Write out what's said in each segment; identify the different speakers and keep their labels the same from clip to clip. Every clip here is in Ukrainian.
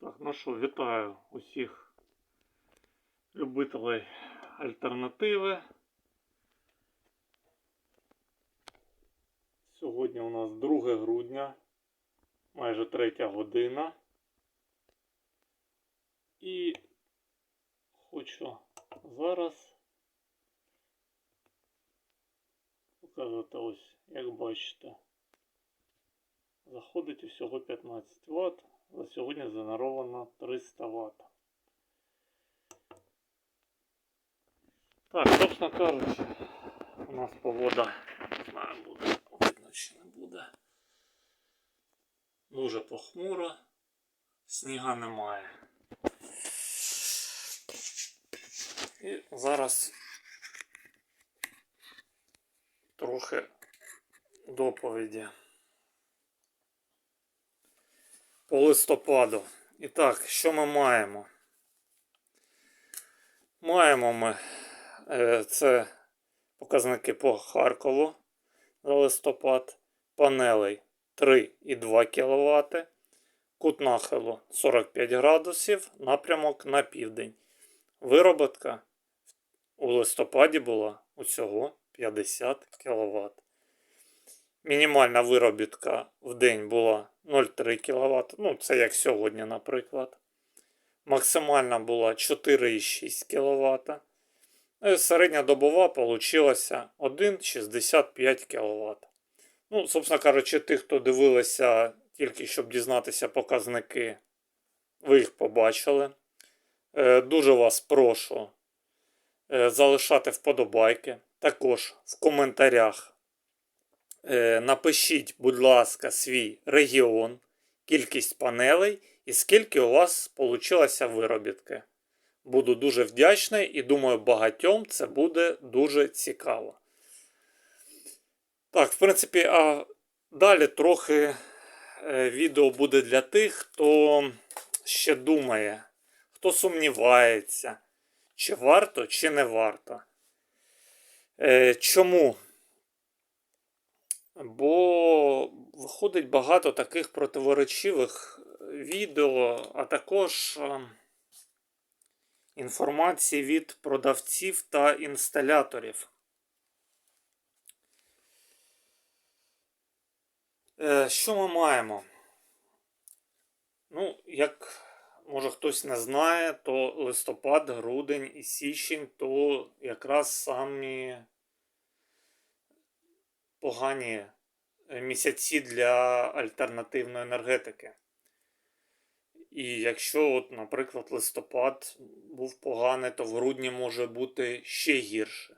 Speaker 1: Так, ну що, вітаю усіх любителей альтернативи. Сьогодні у нас 2 грудня, майже третя година. І хочу зараз показати ось, як бачите, заходить усього 15 Вт. За сьогодні згенеровано 300 Вт. Так, собственно кажучи, у нас погода, знаю, буде видно чи не буде. Дуже похмуро, сніга немає. І зараз трохи доповіді. По листопаду. І так, що ми маємо? Маємо ми е, це показники по Харкову за листопад, панелей 3,2 кВт, кут нахилу 45 градусів, напрямок на південь. Вироботка у листопаді була усього 50 кВт. Мінімальна виробітка в день була 0,3 кВт. Ну, це як сьогодні, наприклад. Максимальна була 4,6 кВт. Ну, середня добова вийшла 1,65 кВт. Ну, собственно кажучи, тих, хто дивилися тільки щоб дізнатися показники, ви їх побачили. Е, дуже вас прошу е, залишати вподобайки. Також в коментарях. Е, напишіть, будь ласка, свій регіон, кількість панелей і скільки у вас вийшло виробітки. Буду дуже вдячний і думаю, багатьом це буде дуже цікаво. Так, в принципі, а далі трохи е, відео буде для тих, хто ще думає, хто сумнівається, чи варто, чи не варто. Е, чому? Бо виходить багато таких противоречивих відео, а також е, інформації від продавців та інсталяторів. Е, Що ми маємо? Ну, як може хтось не знає, то листопад, грудень і січень то якраз самі погані е, місяці для альтернативної енергетики. І якщо, от, наприклад, листопад був поганий, то в грудні може бути ще гірше.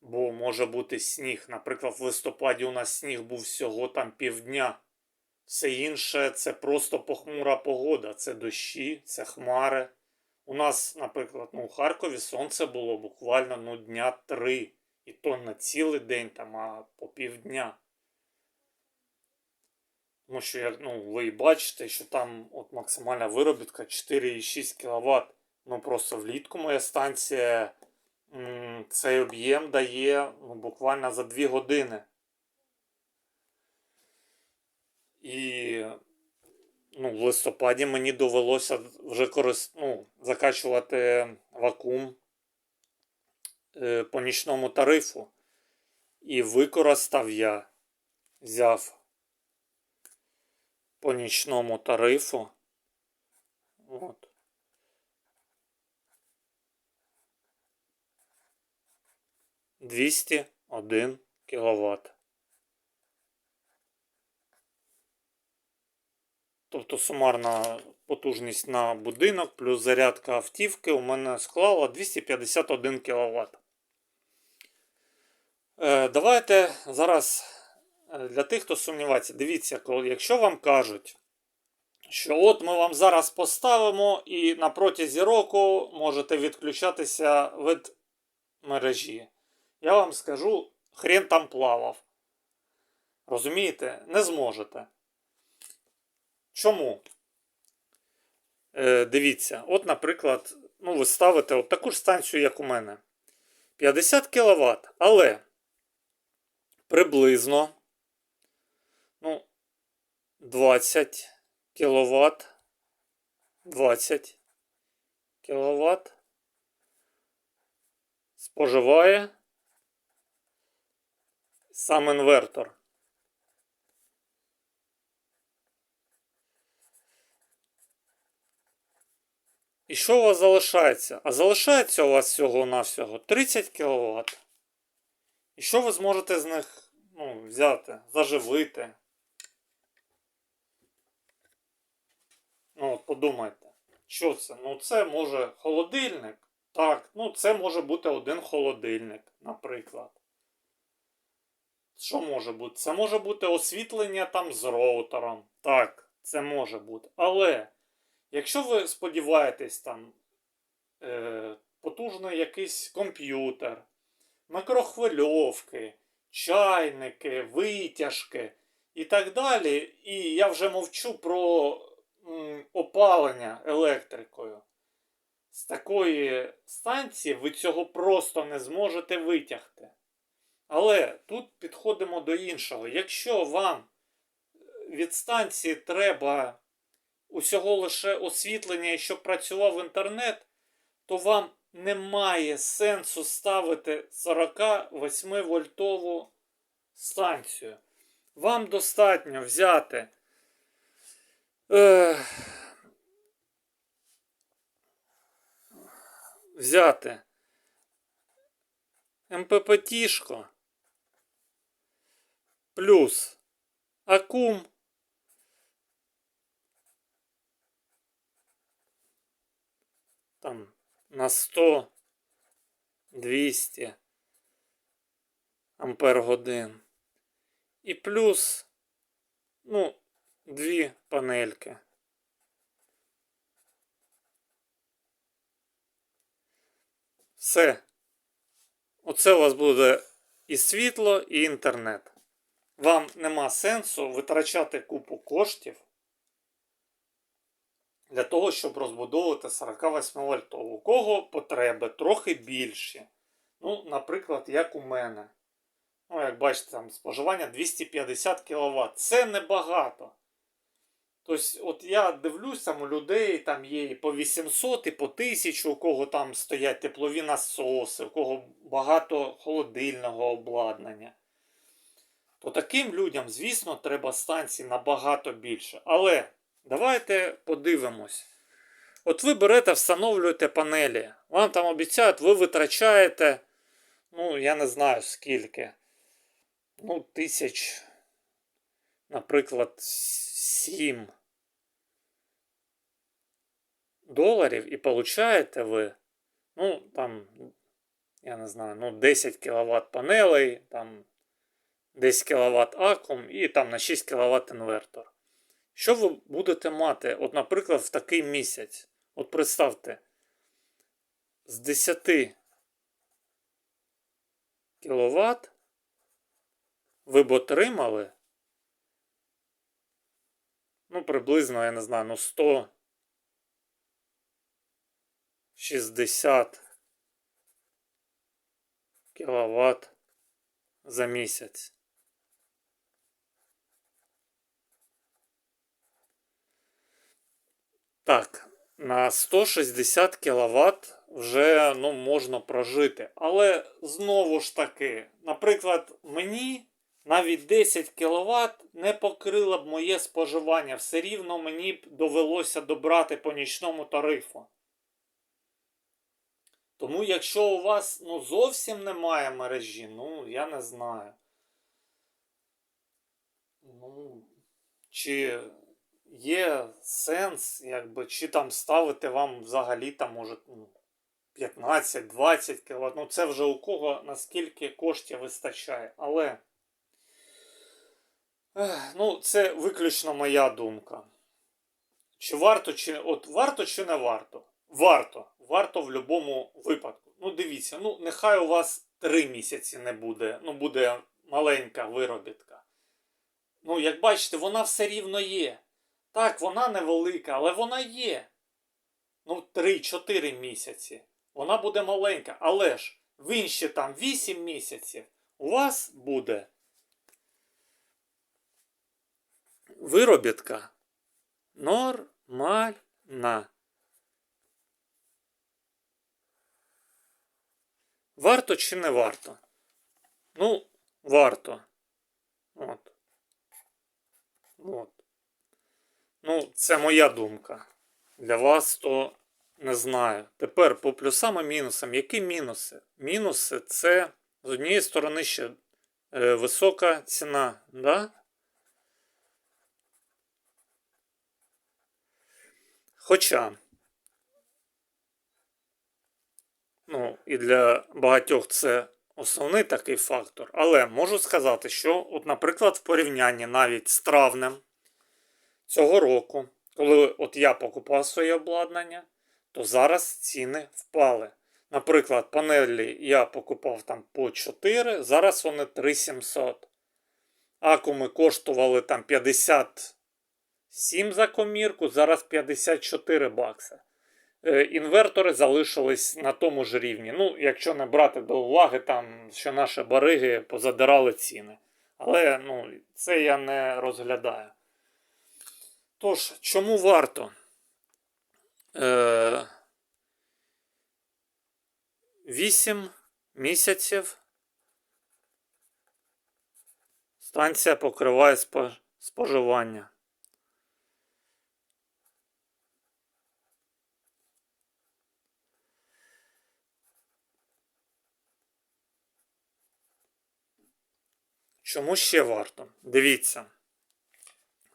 Speaker 1: Бо може бути сніг. Наприклад, в листопаді у нас сніг був всього там півдня. Все інше це просто похмура погода. Це дощі, це хмари. У нас, наприклад, ну, у Харкові сонце було буквально ну, дня три. І то на цілий день, там, а по півдня. Тому що, ну, ви бачите, що там от максимальна виробітка 4,6 кВт. Ну просто влітку моя станція м цей об'єм дає ну, буквально за 2 години. І ну, в листопаді мені довелося вже корист... ну, закачувати вакуум по нічному тарифу. І використав я, взяв по нічному тарифу. От. Двісті один кіловат. Тобто сумарна потужність на будинок плюс зарядка автівки у мене склала 251 кВт. Е, давайте зараз е, для тих, хто сумнівається, дивіться, якщо вам кажуть, що от ми вам зараз поставимо і на протязі року можете відключатися від мережі. Я вам скажу, хрен там плавав. Розумієте? Не зможете. Чому? Е, Дивіться, от, наприклад, ну, ви ставите от таку ж станцію, як у мене. 50 кВт. Але приблизно ну, 20 кВт 20 кВт. Споживає сам інвертор. І що у вас залишається? А залишається у вас всього-навсього 30 кВт. І що ви зможете з них взяти, заживити? Ну, от подумайте, що це? Ну, це може холодильник. Так, ну це може бути один холодильник, наприклад. Що може бути? Це може бути освітлення там з роутером. Так, це може бути. Але якщо ви сподіваєтесь там е, потужний якийсь комп'ютер, микрохвильовки, чайники, витяжки і так далі. І я вже мовчу про опалення електрикою. З такої станції ви цього просто не зможете витягти. Але тут підходимо до іншого. Якщо вам від станції треба усього лише освітлення щоб працював інтернет, то вам немає сенсу ставити 48 вольтову станцію. Вам достатньо взяти. Е, взяти МППТшко плюс акум там на 100 200 ампер годин. І плюс, ну, дві панельки. Все. Оце у вас буде і світло, і інтернет. Вам нема сенсу витрачати купу коштів для того, щоб розбудовувати 48 вольтову. У кого потреби трохи більші. Ну, наприклад, як у мене. Ну, як бачите, там споживання 250 кВт. Це небагато. Тобто, от я дивлюсь, там у людей там є і по 800, і по 1000, у кого там стоять теплові насоси, у кого багато холодильного обладнання. То таким людям, звісно, треба станцій набагато більше. Але давайте подивимось. От ви берете, встановлюєте панелі. Вам там обіцяють, ви витрачаєте, ну, я не знаю скільки. Ну, тисяч, наприклад, 7 доларів і получаєте ви, ну, там, я не знаю, ну, 10 кВт панелей, там 10 кВт акум і там на 6 кВт інвертор. Що ви будете мати, от, наприклад, в такий місяць? От представте, з 10 кВт ви б отримали, ну, приблизно, я не знаю, ну 160 кВт за місяць. Так, на 160 кВт вже ну, можна прожити. Але знову ж таки, наприклад, мені навіть 10 кВт не покрило б моє споживання. Все рівно мені б довелося добрати по нічному тарифу. Тому, якщо у вас ну, зовсім немає мережі, ну, я не знаю. Ну, чи є сенс, якби, чи там ставити вам взагалі там, може, ну, 15-20 кВт. Ну, це вже у кого наскільки коштів вистачає. Але. Ну, це виключно моя думка. Чи варто, чи от варто, чи не варто? Варто. Варто в будь-якому випадку. Ну, дивіться, ну, нехай у вас 3 місяці не буде. Ну, буде маленька виробітка. Ну, як бачите, вона все рівно є. Так, вона невелика, але вона є. Ну, 3-4 місяці. Вона буде маленька, але ж в інші там 8 місяців у вас буде виробітка нормальна. Варто чи не варто? Ну, варто. От. От. Ну, це моя думка. Для вас то не знаю. Тепер по плюсам і мінусам. Які мінуси? Мінуси це з однієї сторони ще е, висока ціна, да? Хоча, ну, і для багатьох це основний такий фактор. Але можу сказати, що, от, наприклад, в порівнянні навіть з травнем цього року, коли от я покупав своє обладнання, то зараз ціни впали. Наприклад, панелі я покупав там по 4, зараз вони 3700. Акуми коштували там 57 за комірку, зараз 54 бакси. Е, Інвертори залишились на тому ж рівні. Ну, якщо не брати до уваги, там, що наші бариги позадирали ціни. Але ну, це я не розглядаю. Тож, чому варто? Е, 8 місяців станція покриває спо- споживання. Чому ще варто? Дивіться.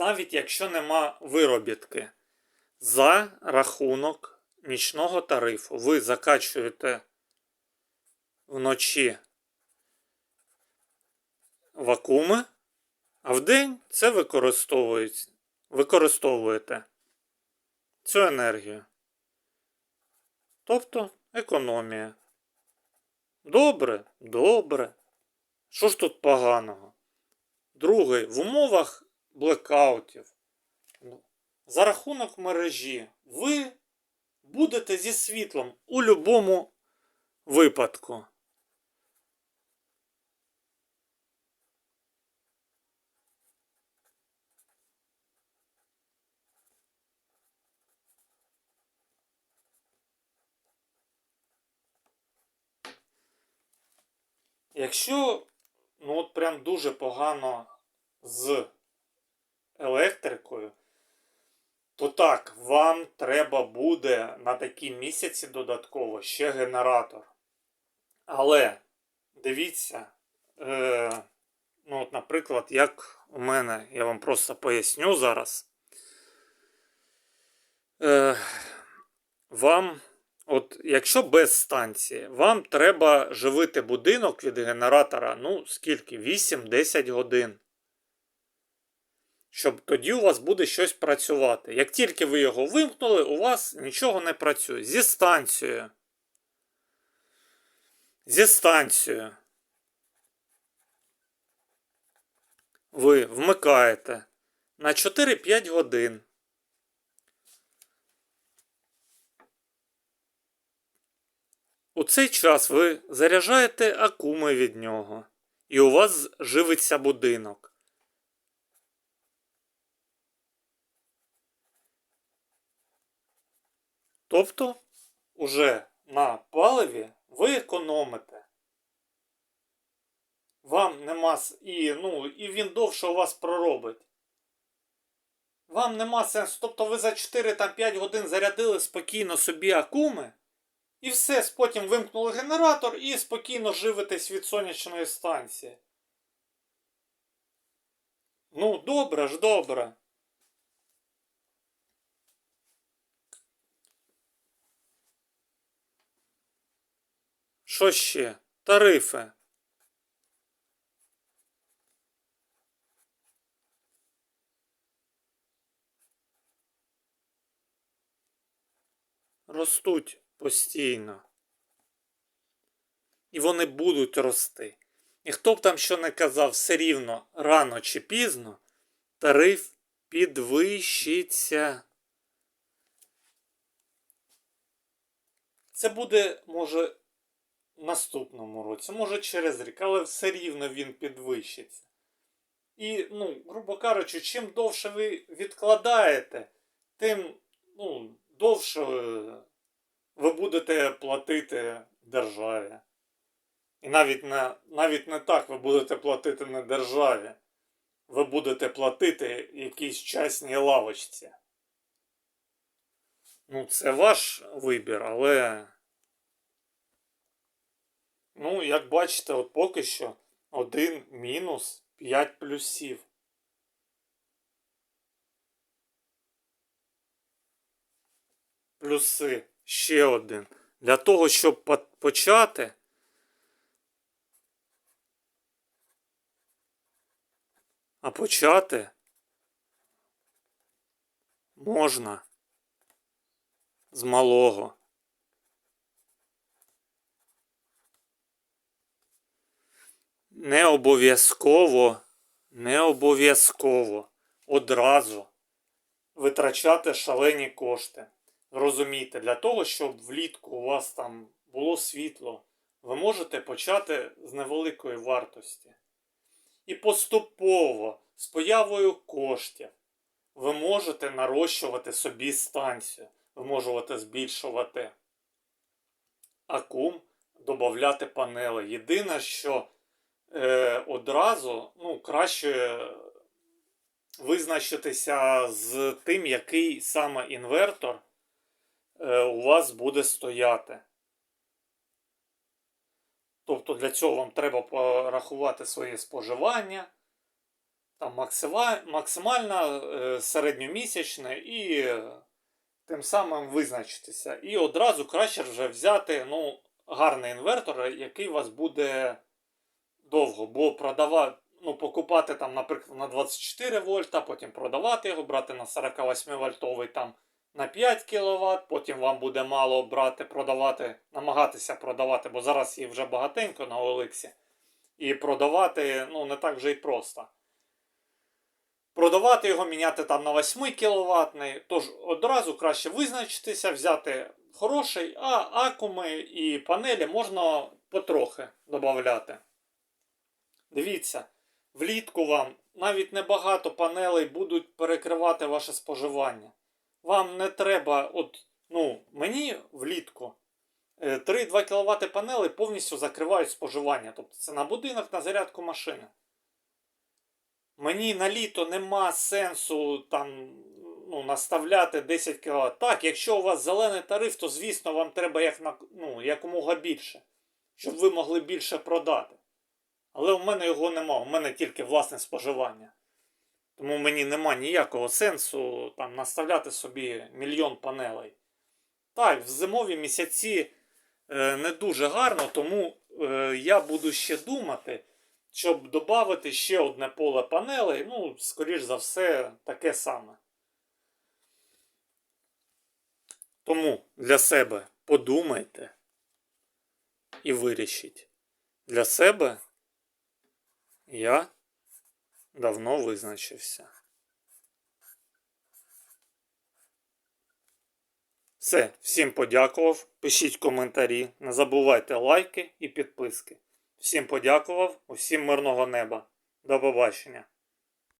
Speaker 1: Навіть якщо нема виробітки, за рахунок нічного тарифу ви закачуєте вночі вакууми, а вдень це використовуєте цю енергію. Тобто економія. Добре, добре. Що ж тут поганого? Друге, в умовах блекаутів ну, за рахунок мережі ви будете зі світлом у будь-якому випадку. Якщо ну от прям дуже погано з електрикою, то так, вам треба буде на такі місяці додатково ще генератор. Але дивіться, е, ну от, наприклад, як у мене, я вам просто поясню зараз. Е, вам, от, якщо без станції, вам треба живити будинок від генератора, ну, скільки? 8-10 годин. Щоб тоді у вас буде щось працювати. Як тільки ви його вимкнули, у вас нічого не працює. Зі станцією. Зі станцією. Ви вмикаєте на 4-5 годин. У цей час ви заряджаєте акуми від нього, і у вас живиться будинок. Тобто, уже на паливі ви економите. Вам нема і, ну, і він довше у вас проробить. Вам нема сенсу. Тобто ви за 4-5 годин зарядили спокійно собі акуми. І все, потім вимкнули генератор і спокійно живитесь від сонячної станції. Ну, добре ж, добре. Що ще? Тарифи. Ростуть постійно. І вони будуть рости. І хто б там що не казав, все рівно рано чи пізно тариф підвищиться. Це буде, може, наступному році, може через рік, але все рівно він підвищиться. І, ну, грубо кажучи, чим довше ви відкладаєте, тим ну, довше ви будете платити державі. І навіть не, навіть не так ви будете платити не державі. Ви будете платити якійсь частній лавочці. Ну, це ваш вибір, але. Ну, як бачите, от поки що один мінус 5 плюсів. Плюси. Ще один. Для того, щоб почати. А почати можна з малого. Не обов'язково, не обов'язково одразу витрачати шалені кошти. Розумійте, для того, щоб влітку у вас там було світло, ви можете почати з невеликої вартості. І поступово, з появою коштів, ви можете нарощувати собі станцію, ви можете збільшувати акум, додати панели. Єдине, що е, одразу ну, краще визначитися з тим, який саме інвертор е, у вас буде стояти. Тобто для цього вам треба порахувати своє споживання, там максимальне, е, середньомісячне і тим самим визначитися. І одразу краще вже взяти ну, гарний інвертор, який у вас буде довго, бо продавати, ну, покупати там, наприклад, на 24 вольта, потім продавати його, брати на 48 вольтовий там на 5 кВт, потім вам буде мало брати, продавати, намагатися продавати, бо зараз їх вже багатенько на OLX. І продавати ну, не так вже й просто. Продавати його, міняти там на 8 кВт. Тож одразу краще визначитися, взяти хороший, а акуми і панелі можна потрохи додати. Дивіться, влітку вам навіть небагато панелей будуть перекривати ваше споживання. Вам не треба, от, ну, мені влітку е, 3-2 кВт панели повністю закривають споживання. Тобто це на будинок, на зарядку машини. Мені на літо нема сенсу там ну, наставляти 10 кВт. Так, якщо у вас зелений тариф, то звісно вам треба як ну, якомога більше, щоб ви могли більше продати. Але у мене його нема, у мене тільки власне споживання. Тому мені нема ніякого сенсу там наставляти собі мільйон панелей. Так, в зимові місяці е, не дуже гарно, тому е, я буду ще думати, щоб додати ще одне поле панелей. Ну, скоріш за все, таке саме. Тому для себе подумайте і вирішіть. Для себе я давно визначився. Все, всім подякував. Пишіть коментарі, не забувайте лайки і підписки. Всім подякував, усім мирного неба. До побачення.